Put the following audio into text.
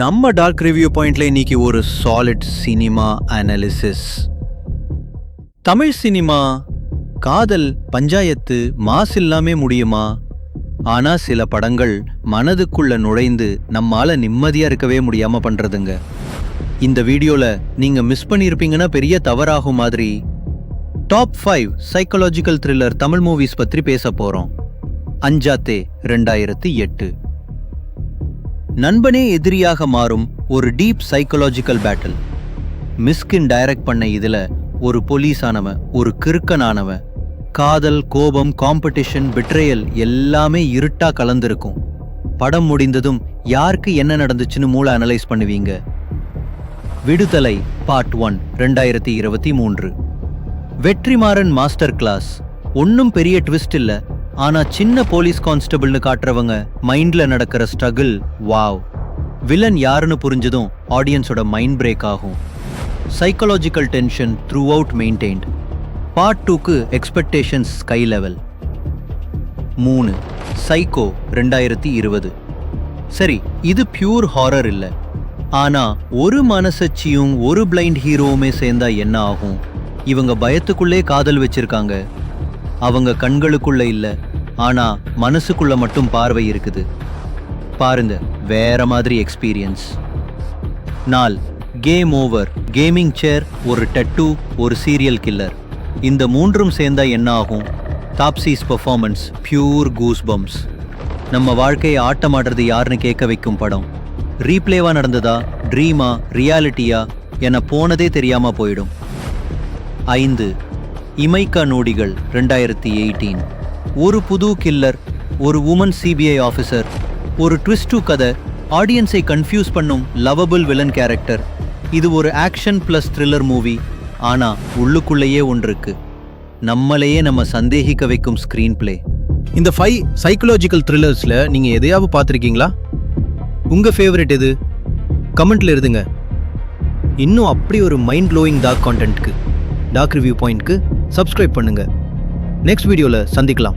நம்ம dark review பாயிண்ட்ல இன்னைக்கு ஒரு solid cinema analysis Tamil cinema காதல் பஞ்சாயத்து மாஸ் இல்லாமே முடியுமா? ஆனா சில படங்கள் மனதுக்குள்ள நுழைந்து நம்மால நிம்மதியா இருக்கவே முடியாம பண்றதுங்க. இந்த வீடியோல நீங்க மிஸ் பண்ணியிருப்பீங்கன்னா பெரிய தவறாகும் மாதிரி. Top five psychological thriller Tamil movies பற்றி பேச போறோம். அஞ்சாத்தே ரெண்டாயிரத்தி எட்டு. நண்பனே எதிரியாக மாறும் ஒரு deep psychological battle Mysskin direct பண்ண இதில் ஒரு போலீஸானவன் ஒரு கிறுக்கனானவன் காதல் கோபம் காம்படிஷன் பிட்ரேயல் எல்லாமே இருட்டா கலந்திருக்கும். படம் முடிந்ததும் யாருக்கு என்ன நடந்துச்சுன்னு மூளை அனலைஸ் பண்ணுவீங்க? விடுதலை பார்ட் ஒன் ரெண்டாயிரத்தி இருபத்தி மூன்று. வெற்றிமாறன் மாஸ்டர் கிளாஸ் ஒன்றும் பெரிய ட்விஸ்ட் இல்லை ஆனா சின்ன போலீஸ் கான்ஸ்டபிள்னு காட்டுறவங்க மைண்ட்ல நடக்கிற ஸ்ட்ரகிள் வாவ் வில்லன் யாருன்னு புரிஞ்சதும் ஆடியன்ஸோட மைண்ட் பிரேக் ஆகும். Psychological tension throughout maintained part டூக்கு எக்ஸ்பெக்டேஷன்ஸ் ஸ்கை லெவல் மூணு சைக்கோ ரெண்டாயிரத்தி இருபது. சரி இது பியூர் ஹாரர் இல்லை. ஆனா ஒரு மனசச்சியும் ஒரு பிளைண்ட் ஹீரோவுமே சேர்ந்தா என்ன ஆகும்? இவங்க பயத்துக்குள்ளே காதல் வச்சிருக்காங்க. அவங்க கண்களுக்குள்ள இல்லை. ஆனா மனசுக்குள்ள மட்டும் பார்வை இருக்குது. பாருங்க வேற மாதிரி எக்ஸ்பீரியன்ஸ் நாள் கேம் ஓவர் கேமிங் சேர் ஒரு டட்டு ஒரு சீரியல் கில்லர் இந்த மூன்றும் சேர்ந்தா என்ன ஆகும்? Taapsee's performance pure goose bumps நம்ம வாழ்க்கையை ஆட்டமாடுறது யாருன்னு கேட்க வைக்கும் படம். ரீப்ளேவா நடந்ததா? ட்ரீமா ரியாலிட்டியா என போனதே தெரியாம போயிடும். ஐந்து இமைக்கா நோடிகள் ரெண்டாயிரத்தி எயிட்டீன். ஒரு புது கில்லர் ஒரு உமன் சிபிஐ ஆஃபீஸர் ஒரு ட்விஸ்டு கதை ஆடியன்ஸை கன்ஃபியூஸ் பண்ணும் லவபிள் வில்லன் கேரக்டர் இது ஒரு ஆக்ஷன் ப்ளஸ் த்ரில்லர் மூவி ஆனா உள்ளுக்குள்ளேயே ஒன்று இருக்கு நம்மளையே நம்ம சந்தேகிக்க வைக்கும் ஸ்க்ரீன் பிளே இந்த ஃபைவ் சைக்கலாஜிக்கல் த்ரில்லர்ஸில் நீங்கள் எதையாவது பார்த்துருக்கீங்களா? உங்கள் ஃபேவரட் எது? கமெண்ட்டில் இருதுங்க இன்னும் அப்படி ஒரு மைண்ட் ப்ளோயிங் டாக் கான்டென்ட்க்கு டாக் ரிவ்யூ பாயிண்ட்க்கு சப்ஸ்கிரைப் பண்ணுங்கள் நெக்ஸ்ட் வீடியோவில் சந்திக்கலாம்.